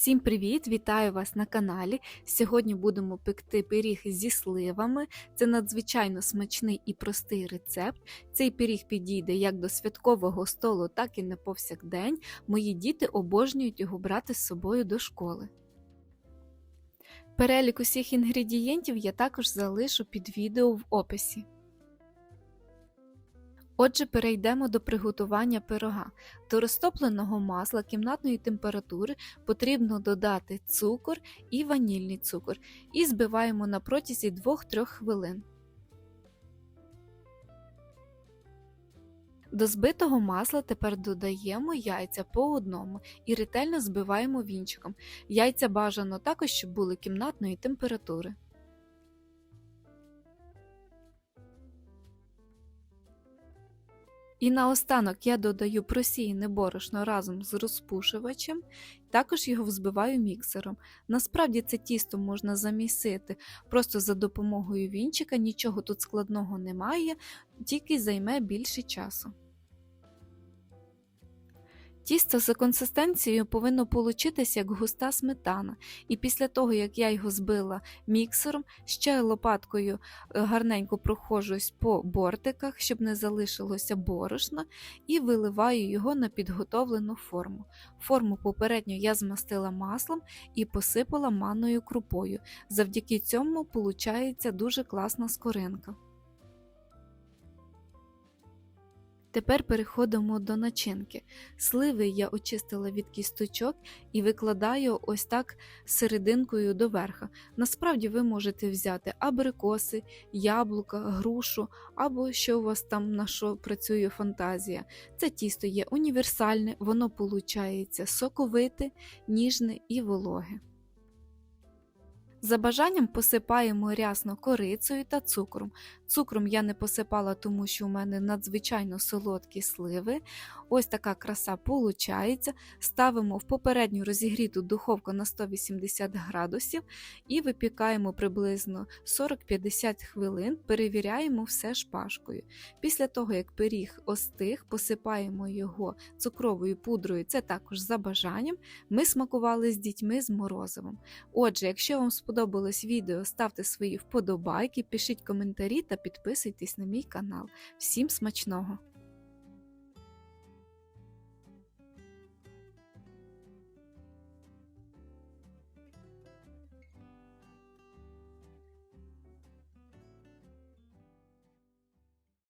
Всім привіт! Вітаю вас на каналі. Сьогодні будемо пекти пиріг зі сливами. Це надзвичайно смачний і простий рецепт. Цей пиріг підійде як до святкового столу, так і на повсякдень. Мої діти обожнюють його брати з собою до школи. Перелік усіх інгредієнтів я також залишу під відео в описі. Отже, перейдемо до приготування пирога. До розтопленого масла кімнатної температури потрібно додати цукор і ванільний цукор і збиваємо на протязі 2-3 хвилин. До збитого масла тепер додаємо яйця по одному і ретельно збиваємо вінчиком. Яйця бажано також, щоб були кімнатної температури. І наостанок я додаю просіяне борошно разом з розпушувачем, також його взбиваю міксером. Насправді це тісто можна замісити просто за допомогою вінчика, нічого тут складного немає, тільки займе більше часу. Тісто за консистенцією повинно получитися як густа сметана, і після того, як я його збила міксером, ще лопаткою е, гарненько прохожусь по бортиках, щоб не залишилося борошна, і виливаю його на підготовлену форму. Форму попередньо я змастила маслом і посипала манною крупою. Завдяки цьому виходить дуже класна скоринка. Тепер переходимо до начинки. Сливи я очистила від кісточок і викладаю ось так серединкою до верха. Насправді ви можете взяти абрикоси, яблука, грушу або що у вас там на що працює фантазія. Це тісто є універсальне, воно получається соковите, ніжне і вологе. За бажанням посипаємо рясно корицею та цукром. Цукром я не посипала, тому що у мене надзвичайно солодкі сливи. Ось така краса получається. Ставимо в попередню розігріту духовку на 180 градусів і випікаємо приблизно 40-50 хвилин, перевіряємо все шпажкою. Після того, як пиріг остиг, посипаємо його цукровою пудрою, це також за бажанням. Ми смакували з дітьми з морозивом. Отже, якщо вам сподобалось відео, ставте свої вподобайки, пишіть коментарі та підписуйтесь на мій канал. Всім смачного!